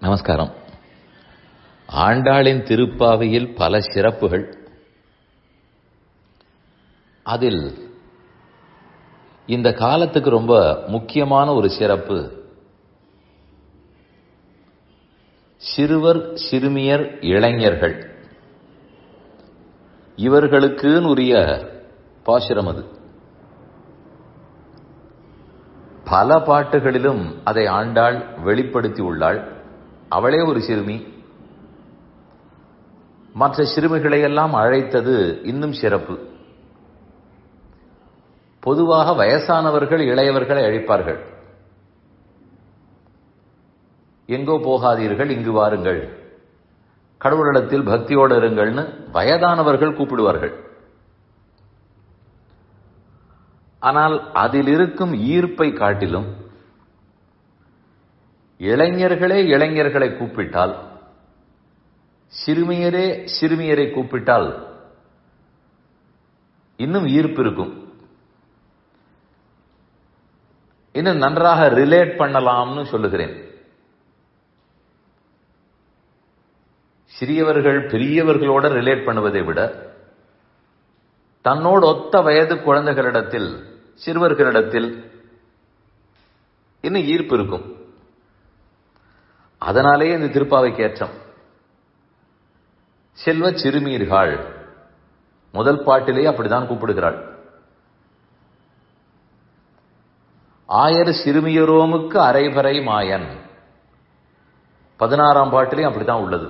நமஸ்காரம். ஆண்டாளின் திருப்பாவையில் பல சிறப்புகள். அதில் இந்த காலத்துக்கு ரொம்ப முக்கியமான ஒரு சிறப்பு. சிறுவர் சிறுமியர் இளைஞர்கள். இவர்களுக்குன்னு உரிய பாசுரம் அது. பல பாட்டுகளிலும் அதை ஆண்டாள் வெளிப்படுத்தி உள்ளாள். அவளே ஒரு சிறுமி. மற்ற சிறுமிகளை எல்லாம் அழைத்தது இன்னும் சிறப்பு. பொதுவாக வயசானவர்கள் இளையவர்களை அழைப்பார்கள். எங்கோ போகாதீர்கள் இங்கு வாருங்கள். கடவுளிடத்தில் பக்தியோடு இருங்கள்னு வயதானவர்கள் கூப்பிடுவார்கள். ஆனால் அதில் இருக்கும் ஈர்ப்பை காட்டிலும் இளைஞர்களே இளைஞர்களை கூப்பிட்டால் சிறுமியரே சிறுமியரை கூப்பிட்டால் இன்னும் ஈர்ப்பு இருக்கும். இன்னும் நன்றாக ரிலேட் பண்ணலாம்னு சொல்லுகிறேன். சிறியவர்கள் பெரியவர்களோட ரிலேட் பண்ணுவதை விட தன்னோடு ஒத்த வயது குழந்தைகளிடத்தில் சிறுவர்களிடத்தில் இன்னும் ஈர்ப்பு இருக்கும். அதனாலேயே இந்த திருப்பாவைக்கு ஏற்றம். செல்வ சிறுமீர்கள் முதல் பாட்டிலேயே அப்படிதான் கூப்பிடுகிறாள். ஆயர் சிறுமியரோமுக்கு அரைபறை மாயன். பதினாறாம் பாட்டிலையும் அப்படித்தான் உள்ளது.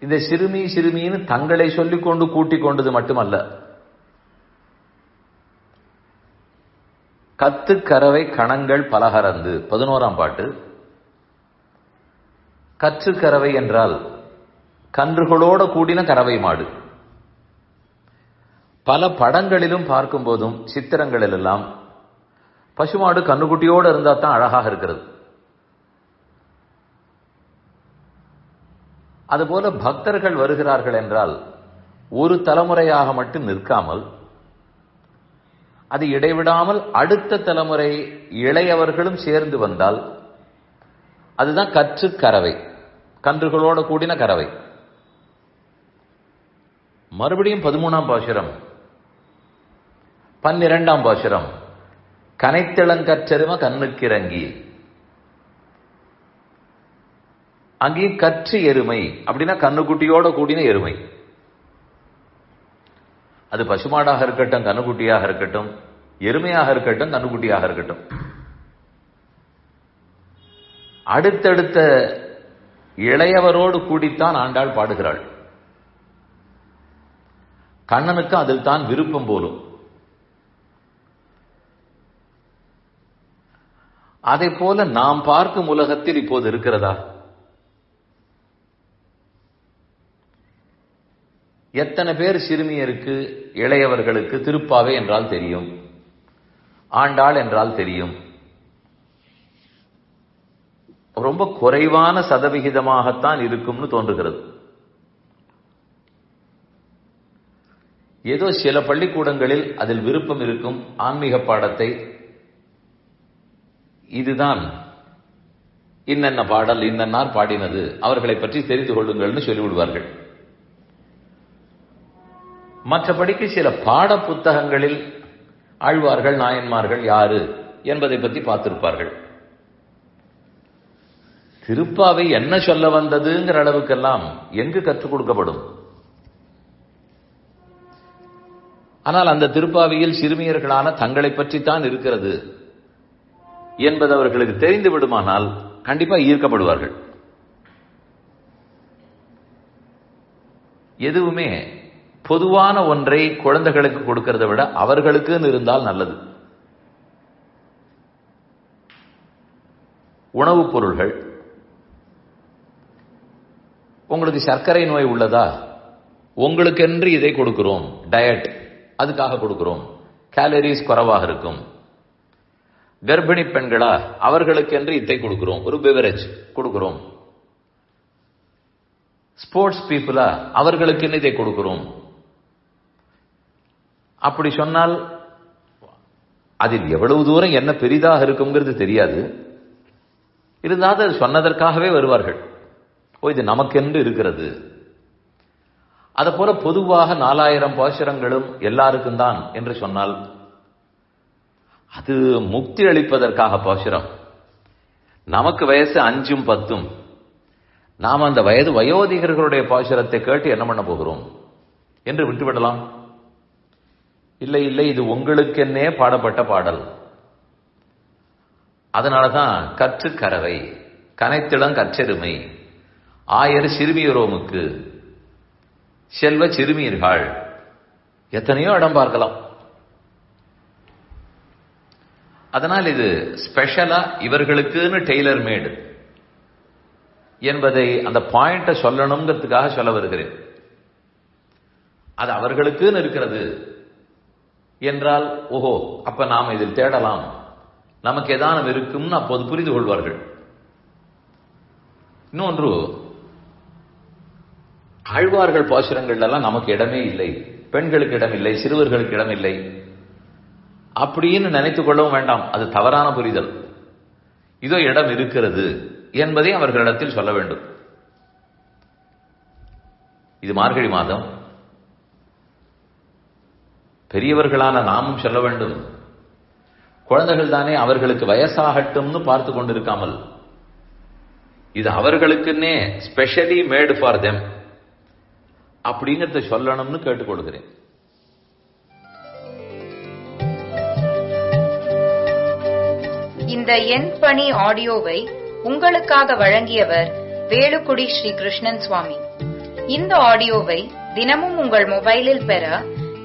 இந்த சிறுமி சிறுமின்னு தங்களை சொல்லிக்கொண்டு கூட்டிக் கொண்டது மட்டுமல்ல. கத்து கரவை கணங்கள் பலகரந்து. பதினோராம் பாட்டு. கற்று கரவை என்றால் கன்றுகளோட கூடின கறவை மாடு. பல படங்களிலும் பார்க்கும் போதும் சித்திரங்களிலெல்லாம் பசுமாடு கண்ணுக்குட்டியோடு இருந்தால் தான் அழகாக இருக்கிறது. அதுபோல பக்தர்கள் வருகிறார்கள் என்றால் ஒரு தலைமுறையாக மட்டும் நிற்காமல் அது இடைவிடாமல் அடுத்த தலைமுறை இளையவர்களும் சேர்ந்து வந்தால் அதுதான் கற்று கறவை கன்றுகளோட கூடின கறவை. மறுபடியும் பதிமூணாம் பாசுரம். பன்னிரெண்டாம் பாசுரம். கனைத்திளங்கற்றரும கண்ணுக்கிறங்கி. அங்கேயும் கற்று எருமை அப்படின்னா கண்ணுக்குட்டியோட கூடின எருமை. அது பசுமாடாக இருக்கட்டும் கண்ணுக்குட்டியாக இருக்கட்டும் எருமையாக இருக்கட்டும் கண்ணுக்குட்டியாக இருக்கட்டும். அடுத்தடுத்த இளையவரோடு கூடித்தான் ஆண்டாள் பாடுகிறாள். கண்ணனுக்கு அதில் தான் விருப்பம் போலும். அதை போல நாம் பார்க்கும் உலகத்தில் இப்போது இருக்கிறதா? எத்தனை பேர் சிறுமியருக்கு இளையவர்களுக்கு திருப்பாவை என்றால் தெரியும்? ஆண்டாள் என்றால் தெரியும். ரொம்ப குறைவான சதவிகிதமாகத்தான் இருக்கும்னு தோன்றுகிறது. ஏதோ சில பள்ளிக்கூடங்களில் அதில் விருப்பம் இருக்கும் ஆன்மீக பாடத்தை இதுதான். இன்னென்ன பாடல் இன்னன்னார் பாடினது. அவர்களை பற்றி தெரிந்து கொள்ளுங்கள்னு சொல்லிவிடுவார்கள். மற்றபடிக்கு சில பாட புத்தகங்களில் ஆழ்வார்கள் நாயன்மார்கள் யாரு என்பதை பற்றி பார்த்திருப்பார்கள். திருப்பாவை என்ன சொல்ல வந்ததுங்கிற அளவுக்கெல்லாம் எங்கு கற்றுக் கொடுக்கப்படும்? ஆனால் அந்த திருப்பாவையில் சிறுமியர்களான தங்களை பற்றித்தான் இருக்கிறது என்பது அவர்களுக்கு தெரிந்து விடுமானால் கண்டிப்பா ஈர்க்கப்படுவார்கள். எதுவுமே பொதுவான ஒன்றை குழந்தைகளுக்கு கொடுக்கறத விட அவர்களுக்குன்னு இருந்தால் நல்லது. உணவுப் பொருள்கள். உங்களுக்கு சர்க்கரை நோய் உள்ளதா? உங்களுக்கென்று இதை கொடுக்கிறோம். டயட் அதுக்காக கொடுக்கிறோம். கேலரிஸ் குறைவாக இருக்கும். கர்ப்பிணி பெண்களா அவர்களுக்கென்று இதை கொடுக்கிறோம். ஒரு பெவரேஜ் கொடுக்கிறோம். ஸ்போர்ட்ஸ் பீப்புளா அவர்களுக்கு இதை கொடுக்கிறோம். அப்படி சொன்னால் அதில் எவ்வளவு தூரம் என்ன பெரிதாக இருக்குங்கிறது தெரியாது. இருந்தாலும் அது சொன்னதற்காகவே வருவார்கள். ஓ இது நமக்கென்று இருக்கிறது. அதை போல பொதுவாக நாலாயிரம் பாசுரங்களும் எல்லாருக்கும் தான் என்று சொன்னால் அது முக்தி அளிப்பதற்காக பாசுரம். நமக்கு வயசு அஞ்சும் பத்தும். நாம் அந்த வயது வயோதிகர்களுடைய பாசுரத்தை கேட்டு என்ன பண்ண போகிறோம்? என்று விட்டுவிடலாம். இல்லை இல்லை இது உங்களுக்கென்னே பாடப்பட்ட பாடல். அதனாலதான் கற்று கரவை கனைத்திடம் கற்றெருமை. ஆயர் சிறுமியரோமுக்கு செல்வ சிறுமியர்கள் எத்தனையோ இடம் பார்க்கலாம். அதனால் இது ஸ்பெஷலா இவர்களுக்குன்னு டெய்லர் மேடு என்பதை அந்த பாயிண்ட சொல்லணுங்கிறதுக்காக சொல்ல வருகிறேன். அது அவர்களுக்குன்னு இருக்கிறது. என்றால் ஓஹோ அப்ப நாம் இதில் தேடலாம். நமக்கு ஏதானும் இருக்கும்னு அப்போது புரிந்து கொள்வார்கள். இன்னொன்று ஆழ்வார்கள் பாசுரங்கள்லாம் நமக்கு இடமே இல்லை. பெண்களுக்கு இடம் இல்லை சிறுவர்களுக்கு இடம் இல்லை அப்படின்னு நினைத்துக் கொள்ளவும் வேண்டாம். அது தவறான புரிதல். இதோ இடம் இருக்கிறது என்பதை அவர்களிடத்தில் சொல்ல வேண்டும். இது மார்கழி மாதம். பெரியவர்களான நாமும் சொல்ல வேண்டும். குழந்தைகள் தானே அவர்களுக்கு வயசாகட்டும்னு பார்த்து கொண்டிருக்காமல். இது அவர்களுக்குன்னே ஸ்பெஷலி மேடு ஃபார் தெம் அப்படிங்கிறத சொல்லணும்னு கேட்டுக்கொள்கிறேன் இந்த என் பணி ஆடியோவை உங்களுக்காக வழங்கியவர் வேலுக்குடி ஸ்ரீ கிருஷ்ணன் சுவாமி. இந்த ஆடியோவை தினமும் உங்கள் மொபைலில் பெற